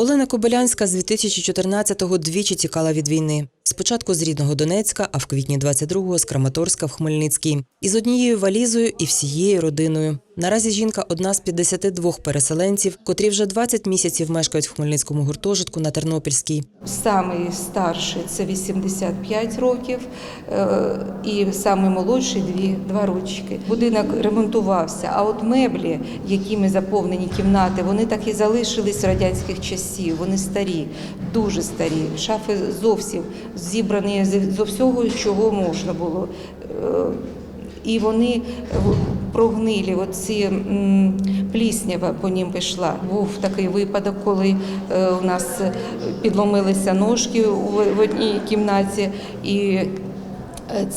Олена Кобилянська з 2014-го двічі тікала від війни. Спочатку з рідного Донецька, а в квітні 22-го з Краматорська в Хмельницький. Із однією валізою і всією родиною. Наразі жінка одна з 52 переселенців, котрі вже 20 місяців мешкають в Хмельницькому гуртожитку на Тернопільській. Самий старший це 85 років, е, і самий молодший дві, два рочки. Будинок ремонтувався, а от меблі, якими заповнені кімнати, вони так і залишились радянських часів. Вони старі, дуже старі. Шафи зовсім зібрані з- всього, чого можна було. Е, І вони в- прогнилі, оці пліснява по ним пішла. Був такий випадок, коли е, у нас підломилися ножки в одній кімнаті, і е,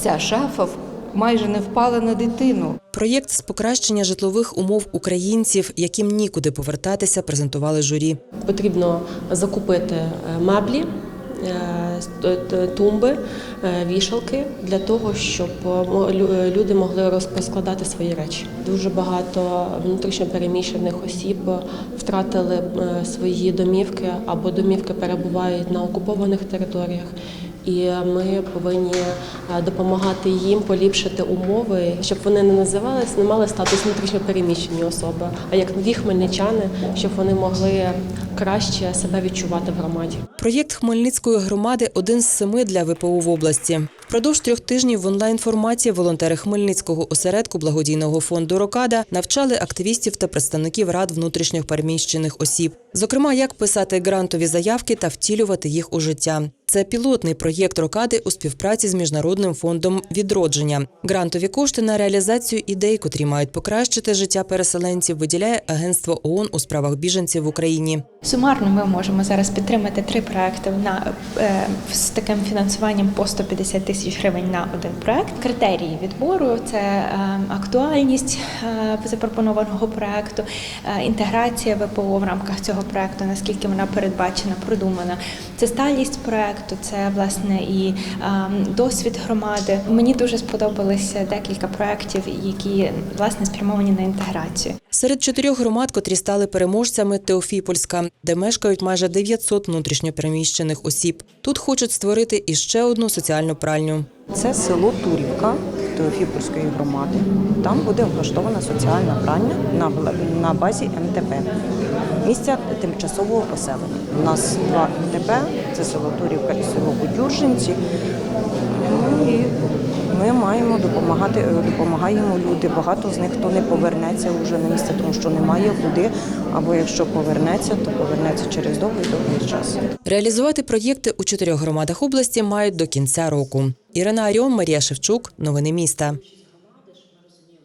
ця шафа майже не впала на дитину. Проєкт з покращення житлових умов українців, яким нікуди повертатися, презентували журі. Потрібно закупити е, меблі, е, тумби, е, вішалки для того, щоб е, е, люди могли роз- розкладати свої речі. Дуже багато внутрішньо переміщених осіб втратили свої домівки або домівки перебувають на окупованих територіях. І ми повинні е, допомагати їм поліпшити умови, щоб вони не називались, не мали статус внутрішньопереміщені особи, а як нові хмельничани, щоб вони могли краще себе відчувати в громаді. Проєкт Хмельницької громади один з семи для ВПО в області. Впродовж трьох тижнів в онлайн-форматі волонтери Хмельницького осередку благодійного фонду Рокада навчали активістів та представників рад внутрішньо переміщених осіб. Зокрема, як писати грантові заявки та втілювати їх у життя. Це пілотний проєкт Рокади у співпраці з міжнародним фондом відродження. Грантові кошти на реалізацію ідей, котрі мають покращити життя переселенців, виділяє Агентство ООН у справах біженців в Україні. Сумарно ми можемо зараз підтримати три проекти на е, з таким фінансуванням по 150 тисяч гривень на один проект. Критерії відбору це е, актуальність е, запропонованого проекту, інтеграція ВПО в рамках цього проекту, наскільки вона передбачена, продумана. Це сталість проекту, це власне і е, досвід громади. Мені дуже сподобалися декілька проектів, які власне спрямовані на інтеграцію. Серед чотирьох громад, котрі стали переможцями Теофіпольська, де мешкають майже 900 внутрішньопереміщених осіб. Тут хочуть створити іще одну соціальну пральню. Це село Турівка Теофіпольської громади. Там буде облаштована соціальна пральня на, базі МТП. Місця тимчасового поселення. У нас два МТП, це село Турівка і село Будюржинці. Ну і ми маємо допомагати, допомагаємо люди. Багато з них хто не повернеться вже на місце, тому що немає куди. Або якщо повернеться, то повернеться через довгий довгий час. Реалізувати проєкти у чотирьох громадах області мають до кінця року. Ірина Аріон, Марія Шевчук. Новини міста.